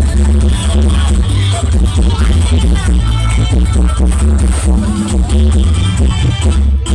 Thank you.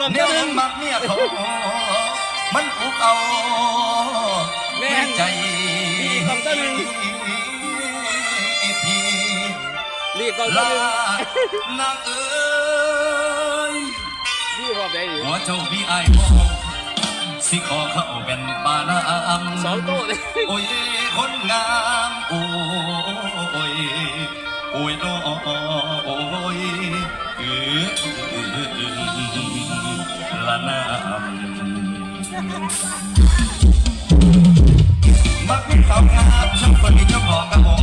ก็แม่นมักเมียเขา มันอุกเอาแม่ใจรีบก็หนึ่รีบก็หนึ่งนางเอ๋ยรีบก็ด้หัวเจ้ามีไอ้พ่อสิขอเข้าเป็นปานาองโเลโอ้ยคนงามโอ้ย โอ้ยน้อยเออละนำมักเป็นสาวงามช่างคนนี้เจ้าของกระผม